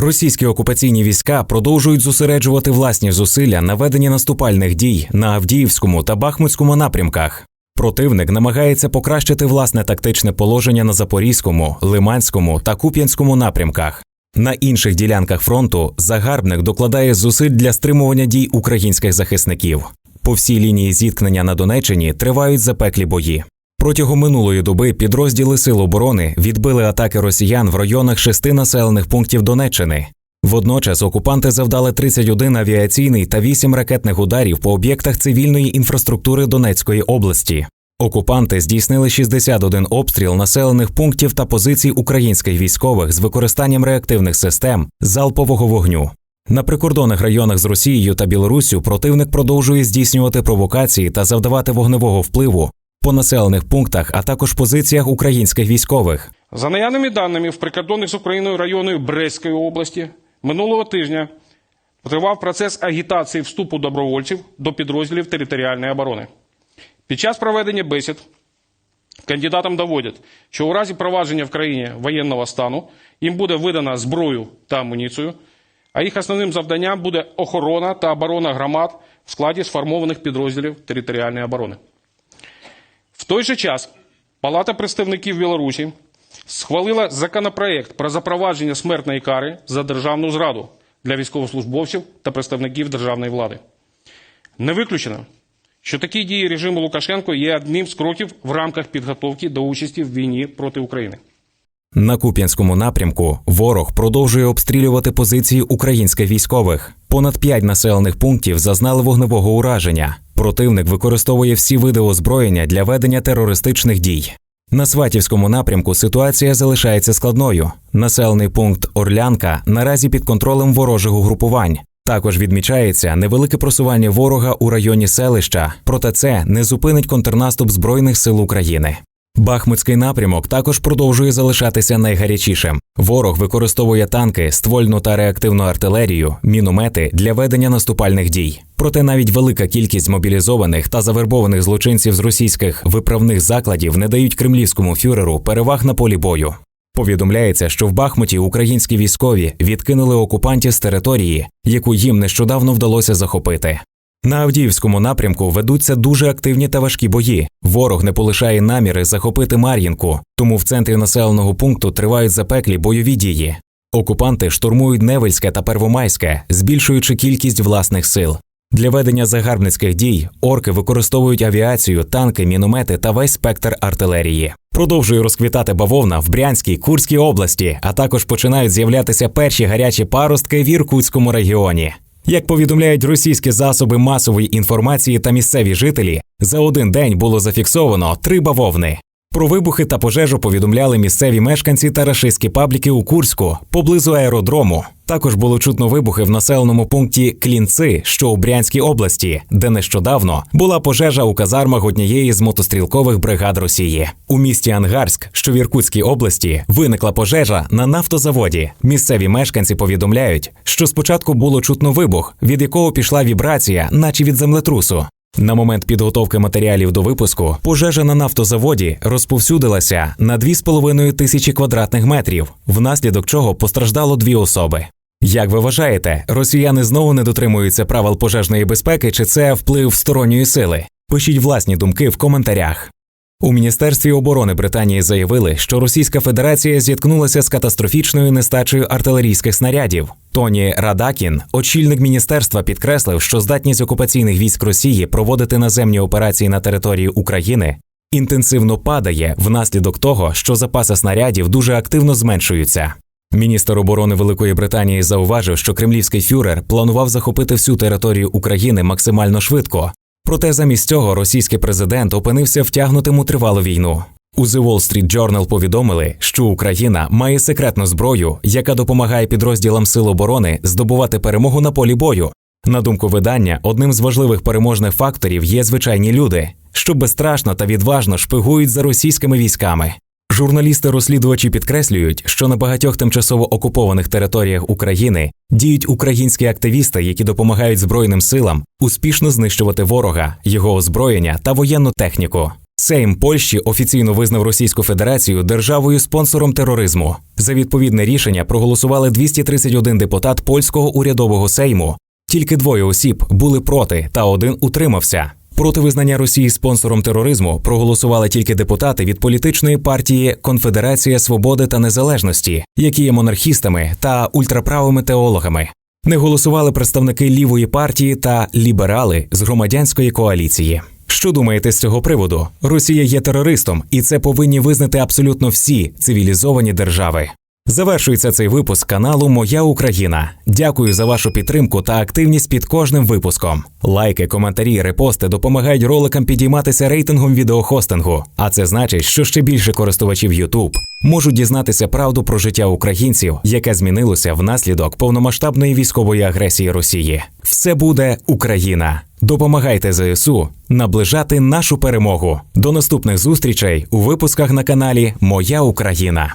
Російські окупаційні війська продовжують зосереджувати власні зусилля на веденні наступальних дій на Авдіївському та Бахмутському напрямках. Противник намагається покращити власне тактичне положення на Запорізькому, Лиманському та Куп'янському напрямках. На інших ділянках фронту загарбник докладає зусиль для стримування дій українських захисників. По всій лінії зіткнення на Донеччині тривають запеклі бої. Протягом минулої доби підрозділи Сил оборони відбили атаки росіян в районах шести населених пунктів Донеччини. Водночас окупанти завдали 31 авіаційний та 8 ракетних ударів по об'єктах цивільної інфраструктури Донецької області. Окупанти здійснили 61 обстріл населених пунктів та позицій українських військових з використанням реактивних систем залпового вогню. На прикордонних районах з Росією та Білоруссю противник продовжує здійснювати провокації та завдавати вогневого впливу по населених пунктах, а також позиціях українських військових. За наявними даними, в прикордонних з Україною райони Брестської області минулого тижня тривав процес агітації вступу добровольців до підрозділів територіальної оборони. Під час проведення бесід кандидатам доводять, що у разі провадження в країні воєнного стану їм буде видана зброю та амуніцію, а їх основним завданням буде охорона та оборона громад в складі сформованих підрозділів територіальної оборони. В той же час Палата представників Білорусі схвалила законопроект про запровадження смертної кари за державну зраду для військовослужбовців та представників державної влади. Не виключено, що такі дії режиму Лукашенко є одним з кроків в рамках підготовки до участі в війні проти України. На Куп'янському напрямку ворог продовжує обстрілювати позиції українських військових. Понад п'ять населених пунктів зазнали вогневого ураження. Противник використовує всі види озброєння для ведення терористичних дій. На Сватівському напрямку ситуація залишається складною. Населений пункт Орлянка наразі під контролем ворожих угрупувань. Також відмічається невелике просування ворога у районі селища, проте це не зупинить контрнаступ Збройних сил України. Бахмутський напрямок також продовжує залишатися найгарячішим. Ворог використовує танки, ствольну та реактивну артилерію, міномети для ведення наступальних дій. Проте навіть велика кількість мобілізованих та завербованих злочинців з російських виправних закладів не дають кремлівському фюреру переваг на полі бою. Повідомляється, що в Бахмуті українські військові відкинули окупантів з території, яку їм нещодавно вдалося захопити. На Авдіївському напрямку ведуться дуже активні та важкі бої. Ворог не полишає наміри захопити Мар'їнку, тому в центрі населеного пункту тривають запеклі бойові дії. Окупанти штурмують Невельське та Первомайське, збільшуючи кількість власних сил. Для ведення загарбницьких дій орки використовують авіацію, танки, міномети та весь спектр артилерії. Продовжує розквітати бавовна в Брянській, Курській області, а також починають з'являтися перші гарячі паростки в Іркутському регіоні. Як повідомляють російські засоби масової інформації та місцеві жителі, за один день було зафіксовано три бавовни. Про вибухи та пожежу повідомляли місцеві мешканці та рашистські пабліки у Курську поблизу аеродрому. Також було чутно вибухи в населеному пункті Клінци, що у Брянській області, де нещодавно була пожежа у казармах однієї з мотострілкових бригад Росії. У місті Ангарськ, що в Іркутській області, виникла пожежа на нафтозаводі. Місцеві мешканці повідомляють, що спочатку було чутно вибух, від якого пішла вібрація, наче від землетрусу. На момент підготовки матеріалів до випуску пожежа на нафтозаводі розповсюдилася на 2,5 тисячі квадратних метрів, внаслідок чого постраждало дві особи. Як ви вважаєте, росіяни знову не дотримуються правил пожежної безпеки, чи це вплив сторонньої сили? Пишіть власні думки в коментарях. У Міністерстві оборони Британії заявили, що Російська Федерація зіткнулася з катастрофічною нестачею артилерійських снарядів. Тоні Радакін, очільник міністерства, підкреслив, що здатність окупаційних військ Росії проводити наземні операції на території України інтенсивно падає внаслідок того, що запаси снарядів дуже активно зменшуються. Міністр оборони Великої Британії зауважив, що кремлівський фюрер планував захопити всю територію України максимально швидко. Проте замість цього російський президент опинився втягнутим у тривалу війну. У The Wall Street Journal повідомили, що Україна має секретну зброю, яка допомагає підрозділам сил оборони здобувати перемогу на полі бою. На думку видання, одним з важливих переможних факторів є звичайні люди, що безстрашно та відважно шпигують за російськими військами. Журналісти-розслідувачі підкреслюють, що на багатьох тимчасово окупованих територіях України діють українські активісти, які допомагають Збройним силам успішно знищувати ворога, його озброєння та воєнну техніку. Сейм Польщі офіційно визнав Російську Федерацію державою спонсором тероризму. За відповідне рішення проголосували 231 депутат польського урядового сейму. Тільки двоє осіб були проти, та один утримався. Проти визнання Росії спонсором тероризму проголосували тільки депутати від політичної партії Конфедерація Свободи та Незалежності, які є монархістами та ультраправими теологами. Не голосували представники лівої партії та ліберали з громадянської коаліції. Що думаєте з цього приводу? Росія є терористом, і це повинні визнати абсолютно всі цивілізовані держави. Завершується цей випуск каналу Моя Україна. Дякую за вашу підтримку та активність під кожним випуском. Лайки, коментарі, репости допомагають роликам підійматися рейтингом відеохостингу. А це значить, що ще більше користувачів YouTube можуть дізнатися правду про життя українців, яке змінилося внаслідок повномасштабної військової агресії Росії. Все буде Україна. Допомагайте ЗСУ наближати нашу перемогу. До наступних зустрічей у випусках на каналі Моя Україна.